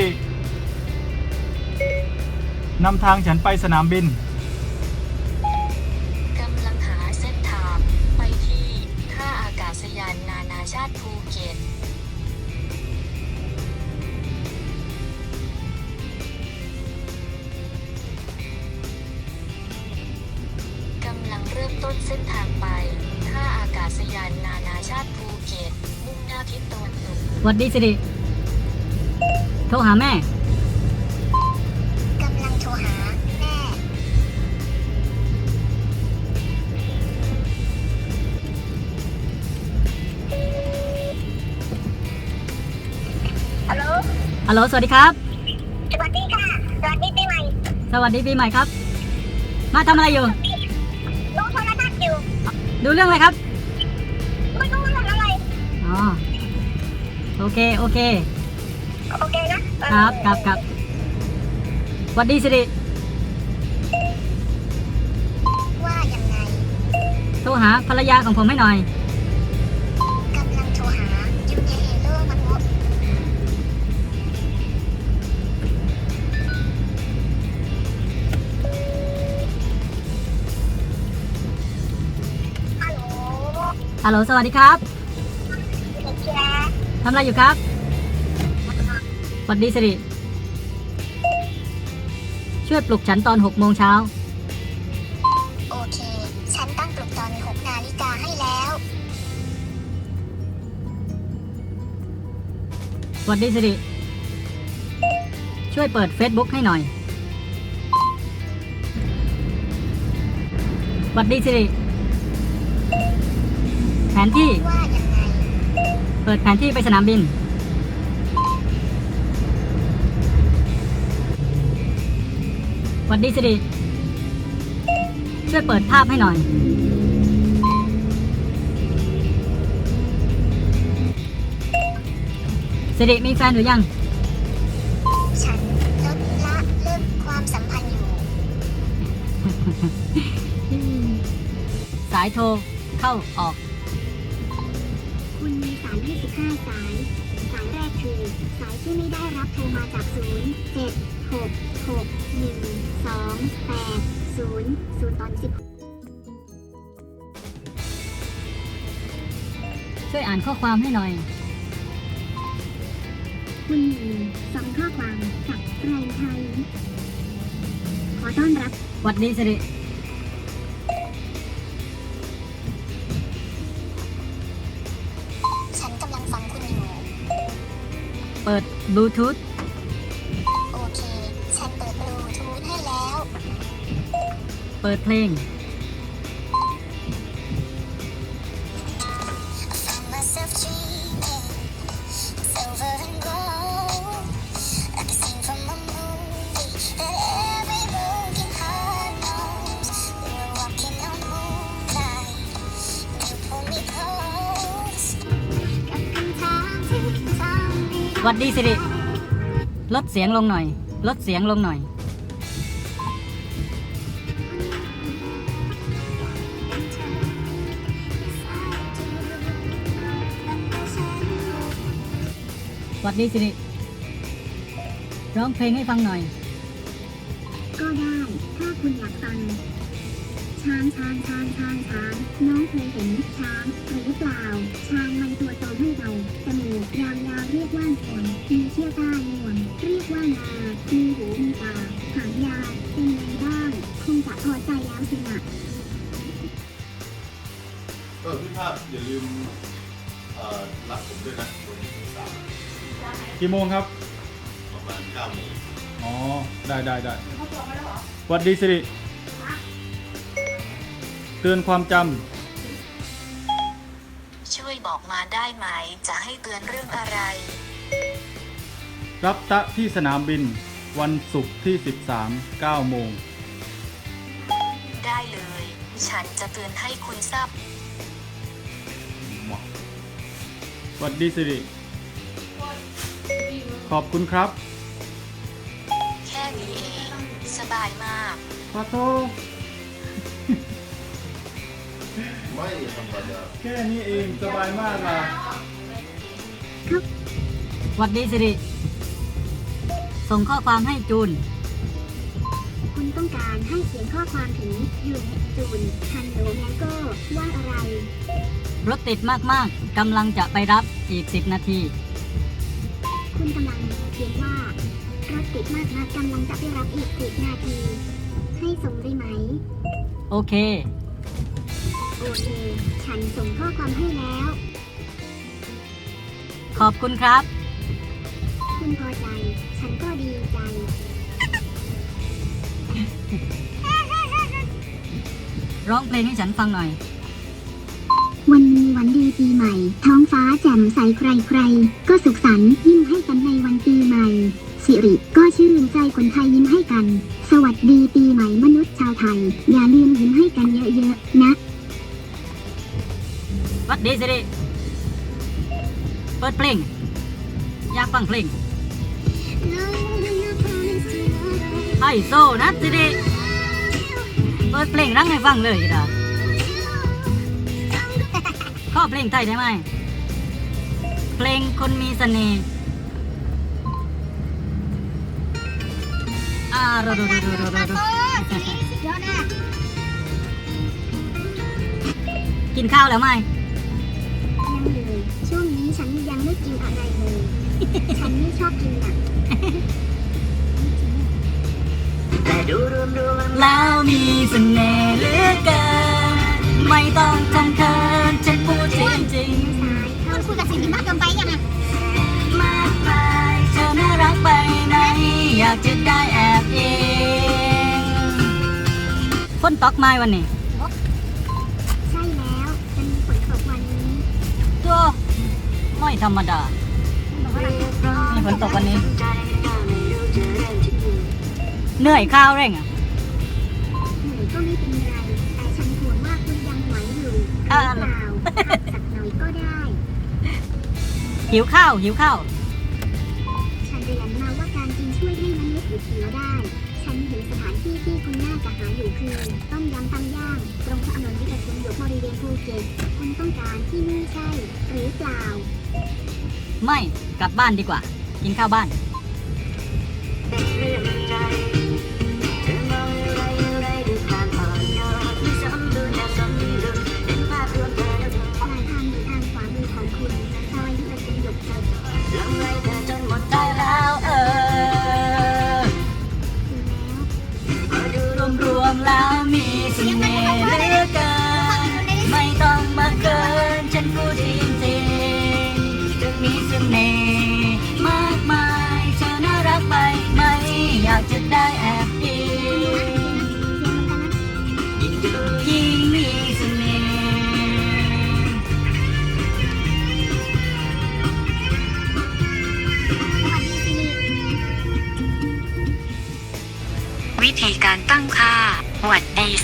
รินำทางฉันไปสนามบิน กำลังหาเส้นทางไปที่ท่าอากาศยานนานาชาติภูเก็ต กำลังเริ่มต้นเส้นทางไปท่าอากาศยานนานาชาติภูเก็ต มุ่งหน้าทิศตะวันตกหวัดดีสิริ โทรหาแม่ กำลังโทรหาแม่ ฮัลโหล ฮัลโหล สวัสดีครับ สวัสดีค่ะ สวัสดีปีใหม่สวัสดีปีใหม่ครับ มาทำอะไรอยู่ ดูโทรทัศน์อยู่ ดูเรื่องอะไรครับ ไม่รู้เรื่องอะไร อ๋อ โอเค โอเค โอเคนะเออครับครับครับหวัดดีสิริว่ายังไงโทรหาภรรยาของผมให้หน่อย กำลังโทรหายูเนเฮโร่มันงบฮัลโหลฮัลโหลสวัสดีครับ เด็กแชร์ทำอะไรอยู่ครับห วัดดีสิริ ช่วยปลุกฉันตอน6โมงเช้า โอเค ฉันตั้งปลุกตอน6นาฬิกาให้แล้วหวัดดีสิริ ช่วยเปิด Facebook ให้หน่อยหวัดดีสิริ แผนที่ ว่ายังไง เปิดแผนที่ไปสนามบิน วัดดีสิริช่วยเปิดภาพให้หน่อย สิริมีแฟนหรือยัง ฉันลดละเลิกความสัมพันธ์อยู่ สายโทรเข้าออก คุณมีสาย25สายสายแรก คือ สายที่ไม่ได้รับโทรมาจาก 0 7 6 6 1 2 8 0 0 ตอน10ช่วยอ่านข้อความให้หน่อย คุณมีสองข้อความจากแรงไทย ขอต้อนรับหวัดดีสิริ ปิดบลูทูธโอเค ฉันเปิดบลูทูธให้แล้ว เปิดเพลงำให้หวัดดีสิริ ลดเสียงลงหน่อย ลดเสียงลงหน่อยหวัดดีสิริ ร้องเพลงให้ฟังหน่อย ก็ได้ ถ้าคุณอยากฟัง ช้างช้างช้างช้างช้างน้องเคยเห็นช้างหรือเปล่า ช้างมันตัวโตให้เราจมูกยาวๆเรียกว่างวงมีเชือกก้านงวงเรียกว่านามีหูมีตาหางยาวเป็นไงบ้างคงจะพอใจแล้วสินะเออพี่ภาพอย่าลืมหลักผมด้วยนะวันที่สามกี่โมงครับ ประมาณเก้าโมงอ๋อ ได้ได้ได้หวัดดีสิริ เตือนความจช่วยบอกมาได้ไหม จะให้เตือนเรื่องอะไรำรับตะที่สนามบิน วันศุกร์ที่ 13 9โมง ได้เลย ฉันจะเตือนให้คุณทราบหวัดดีสิริ ขอบคุณครับแค่นี้เอง สบายมาก ขอโทษ ไม่ธรรมดาแค่นี้เองสบายมากล่ะหวัดดีสิริ ส่งข้อความให้จูน คุณต้องการให้เขียนข้อความถึงยูนจูนฮันโหลแมงโก้ว่าอะไร รถติดมากๆ กำลังจะไปรับอีก 10 นาที คุณกำลังเขียนว่ารถติดมากนะกำลังจะไปรับอีกสิบนาที ให้ส่งได้ไหม โอเค โอเค ฉันส่งข้อความให้แล้ว ขอบคุณครับ คุณพอใจ ฉันก็ดีใจ ร้องเพลงให้ฉันฟังหน่อย วันนี้วันดีปีใหม่ ท้องฟ้าแจ่มใสใครๆก็สุขสันต์ยิ้มให้กันในวันปีใหม่ สิริก็ชื่นใจคนไทยยิ้มให้กัน สวัสดีปีใหม่มนุษย์ชาวไทย อย่าลืมยิ้มให้กันเยอะๆนะ วัดดีสิริเปิดเพลง อยากฟังเพลงไฮโซนะสิริเปิดเพลงรังให้ฟังเลยดาข้อเพลงไทยได้ไหม เพลงคนมีเสน่ห์อ่าโรโรโรโรโรโรกินข้าวแล้วไหม นี้ฉันยังไม่กินอะไรเลย ฉันไม่ชอบกินอะแล้วมีเสน่ห์เหลือเกินไม่ต้องทำเคินฉันพูดจริงคุณคุยกับสิ่งที่มากเกินไปยังอะๆมากมายเธอน่ารักไปไหนอยากจะได้แอบอิงฝนตกไหมวันนี้ ไม่ธรรมดามีฝนตกวันนี้ เหนื่อยข้าวเร่งอะเหนื่อยก็ไม่เป็นไรแต่ฉันห่วงว่าคุณยังไหวอยู่หรือเปอ่าล่าพักสักหน่อยก็ได้ หิวข้าวหิวข้าว เก็ตคุณต้องการที่นี่ใช่หรือเปล่า ไม่ กลับบ้านดีกว่า กินข้าวบ้าน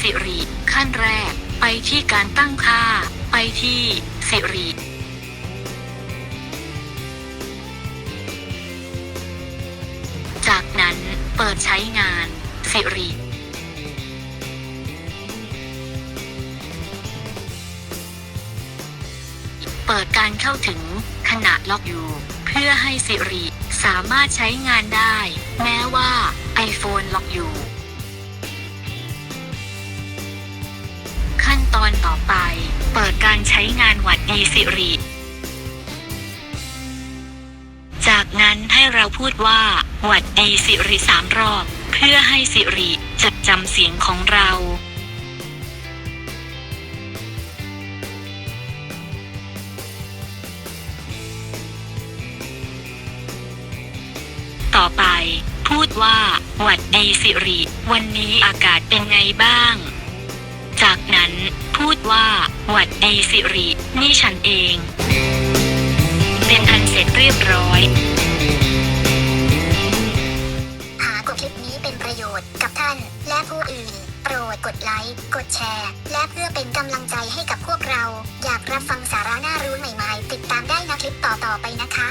สิริ ขั้นแรก ไปที่การตั้งค่า ไปที่ สิริ จากนั้นเปิดใช้งาน สิริ เปิดการเข้าถึงขณะล็อกอยู่ เพื่อให้สิริสามารถใช้งานได้ แม้ว่า iPhone ล็อกอยู่ เปิดการใช้งานหวัดดีสิริ จากนั้นให้เราพูดว่า หวัดดีสิริสามรอบ เพื่อให้สิริจดจำเสียงของเราต่อไป พูดว่า หวัดดีสิริ วันนี้อากาศเป็นไงบ้าง จากนั้นพูดว่า หวัดดีสิริ นี่ฉันเอง เป็นอันเสร็จเรียบร้อย หากคลิปนี้เป็นประโยชน์กับท่านและผู้อื่น โปรดกดไลค์ กดแชร์ และเพื่อเป็นกำลังใจให้กับพวกเรา อยากรับฟังสาระน่ารู้ใหม่ๆ ติดตามได้นะคลิปต่อๆไปนะคะ